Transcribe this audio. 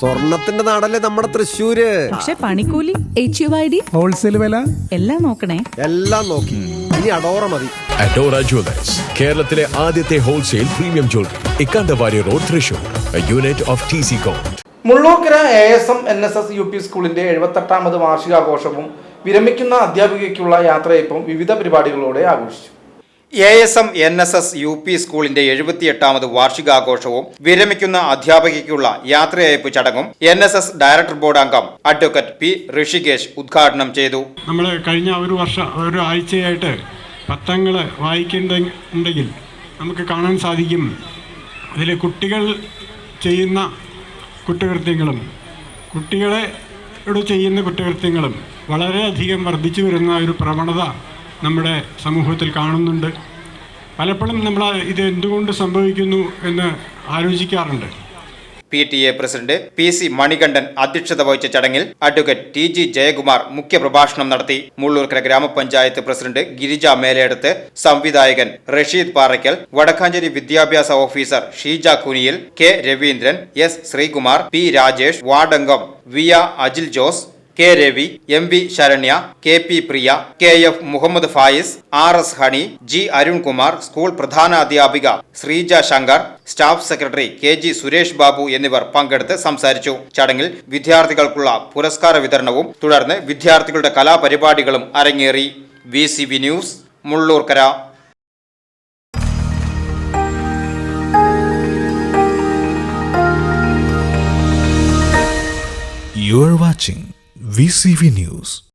സ്വർണത്തിന്റെ നാടല്ലേ നമ്മുടെ തൃശ്ശൂര്? പക്ഷെ പണിക്കൂലി H U I D wholesale വില? എല്ലാം നോക്കണേ. എല്ലാം നോക്കി. ഇനി അഡോറ മതി. അഡോറ ജ്വല്ലേഴ്സ് കേരളത്തിലെ ആദ്യത്തെ wholesale premium jewellery Ikkandavari road Thrissur. Unit of T C coat Mullookkara A S M N S S U P സ്കൂളിന്റെ എഴുപത്തെട്ടാമത് വാർഷികാഘോഷവും വിരമിക്കുന്ന അധ്യാപികയ്ക്കുള്ള യാത്രയപ്പും വിവിധ പരിപാടികളോടെ ആഘോഷിച്ചു. A S M N S S U P സ്കൂളിന്റെ എഴുപത്തിയെട്ടാമത് വാർഷികാഘോഷവും വിരമിക്കുന്ന അധ്യാപകയ്ക്കുള്ള യാത്രയയപ്പ് ചടങ്ങും N S S director board അംഗം അഡ്വക്കേറ്റ് പി ഋഷികേഷ് ഉദ്ഘാടനം ചെയ്തു. നമ്മൾ കഴിഞ്ഞ ഒരു വർഷം ഒരു ആഴ്ചയായിട്ട് പത്രങ്ങൾ വായിക്കുന്നുണ്ടെങ്കിൽ നമുക്ക് കാണാൻ സാധിക്കും. അതിൽ കുട്ടികൾ ചെയ്യുന്ന കുറ്റകൃത്യങ്ങളും കുട്ടികളെ ചെയ്യുന്ന കുറ്റകൃത്യങ്ങളും വളരെയധികം വർദ്ധിച്ചു വരുന്ന ഒരു പ്രവണത നമ്മുടെ സമൂഹത്തിൽ കാണുന്നുണ്ട്. പലപ്പോഴും നമ്മൾ ഇത് എന്തുകൊണ്ട് സംഭവിക്കുന്നു എന്ന് ആലോചിക്കാറുണ്ട്. P T A president P C Manikandan അധ്യക്ഷത വഹിച്ച ചടങ്ങിൽ അഡ്വക്കേറ്റ് ടി ജി ജയകുമാർ മുഖ്യപ്രഭാഷണം നടത്തി. മുള്ളൂർക്കര ഗ്രാമപഞ്ചായത്ത് പ്രസിഡന്റ് ഗിരിജ മേലയെടുത്ത് സംവിധായകൻ റഷീദ് പാറയ്ക്കൽ വടക്കാഞ്ചേരി വിദ്യാഭ്യാസ officer Sheeja Kuniyil K Raveendran S Sreekumar P Rajesh വാർഡംഗം via Ajil Jose K Ravi M V Saranya K P Priya K F Muhammad Fayis R S Honey G Arunkumar school പ്രധാനാധ്യാപിക Sreeja Shankar staff secretary K G Suresh Babu എന്നിവർ പങ്കെടുത്ത് സംസാരിച്ചു. ചടങ്ങിൽ വിദ്യാർത്ഥികൾക്കുള്ള പുരസ്കാര വിതരണവും തുടർന്ന് വിദ്യാർത്ഥികളുടെ കലാപരിപാടികളും അരങ്ങേറി. V C B news Mullurkara. You are watching VCV News.